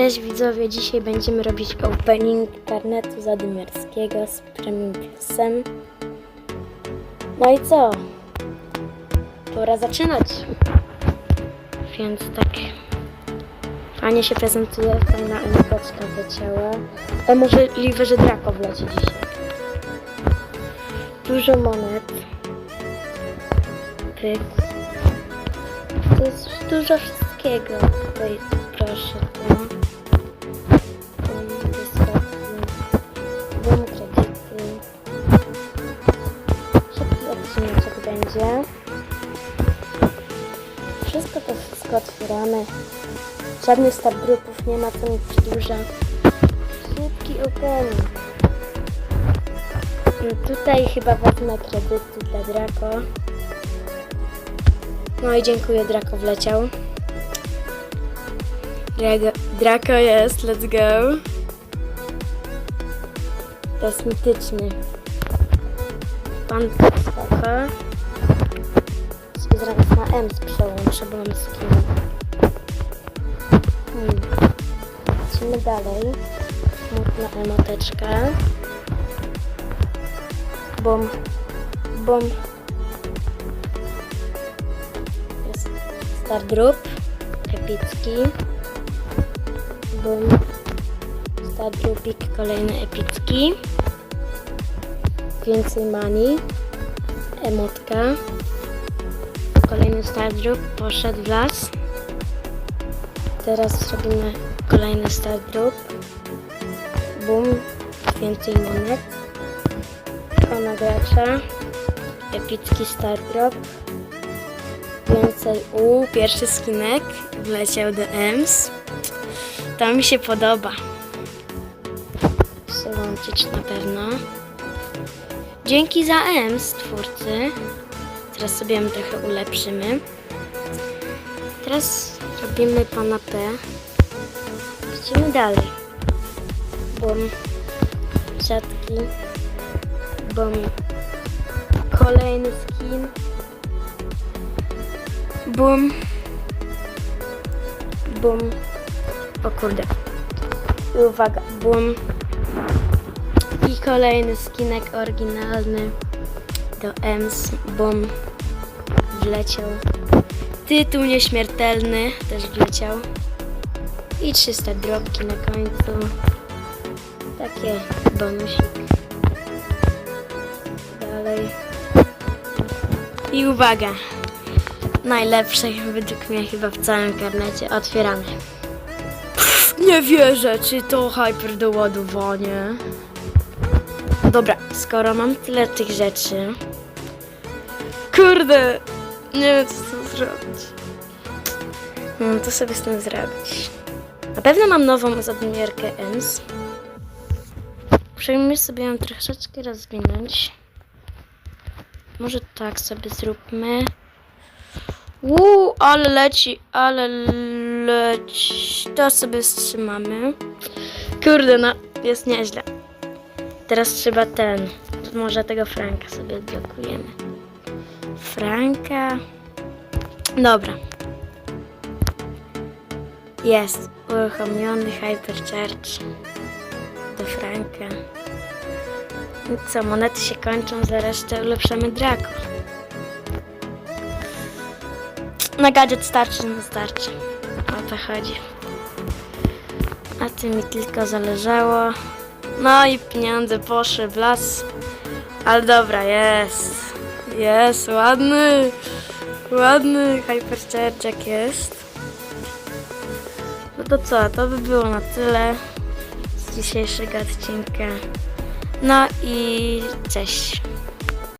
Cześć widzowie, dzisiaj będziemy robić opening karnetu zadymiarskiego z Premium. No i co? Pora zaczynać. Więc tak fajnie się prezentuje, fajna emoteczka wleciała. A możliwe, że Draco wleci dzisiaj. Dużo monet. Pyk. To jest dużo wszystkiego. To. Bum, odcineczek będzie. Wszystko to wszystko otwieramy. Żadnych start grupów nie ma, co mi przedłuża. Szybki opening. I Tutaj chyba wezmę kredyty dla Draco. No i dziękuję, Draco wleciał. Draco jest, let's go. Mityczny. Pan spoko. Sobie zaraz na M przełączę, bo mam skin. Hmm. Dalej. Smutna emoteczka. Bum. Bum. Jest Star Group. Epicki. Bum. Star Groupik kolejny epicki. Więcej money. Emotka. Kolejny Star Group poszedł w las. Teraz robimy kolejny Star Group. Bum. Więcej monet. Ona gracza. Epicki Star Drop. Więcej u pierwszy skinek wleciał do EMS. To mi się podoba. Przełączyć na pewno. Dzięki za EMS twórcy. Teraz sobie ją trochę ulepszymy. Teraz robimy pana P. Idziemy dalej. Bum. Siatki. Bum. Kolejny skin. Bum. Bum. O kurde. I uwaga, bum. I kolejny skinek oryginalny do EMS. Bum. Wleciał. Tytuł nieśmiertelny też wleciał. I 300 drobki na końcu. Takie bonusik. Dalej. I uwaga. Najlepsze według mnie chyba w całym karnecie. Otwieramy. Nie wierzę, czy to hyper doładowanie. Dobra, skoro mam tyle tych rzeczy. Kurde, nie wiem co z tym zrobić. No to sobie z tym zrobić. Na pewno mam nową zadmierkę EMS. Musimy sobie ją troszeczkę rozwinąć. Może tak sobie zróbmy. Uuu, ale leci, ale leci. To sobie wstrzymamy. Kurde, no, jest nieźle. Teraz trzeba ten. Może tego Franka sobie odblokujemy. Franka. Dobra. Jest. Uruchomiony Hypercharge. Do Franka. I co, monety się kończą, za resztę ulepszamy Draco. Na gadżet starczy, nie starczy. O to chodzi. A tym mi tylko zależało. No i pieniądze poszły w las. Ale dobra, jest. Jest, ładny. Ładny hypercharge'ek jest. No to co, to by było na tyle z dzisiejszego odcinka. No i cześć.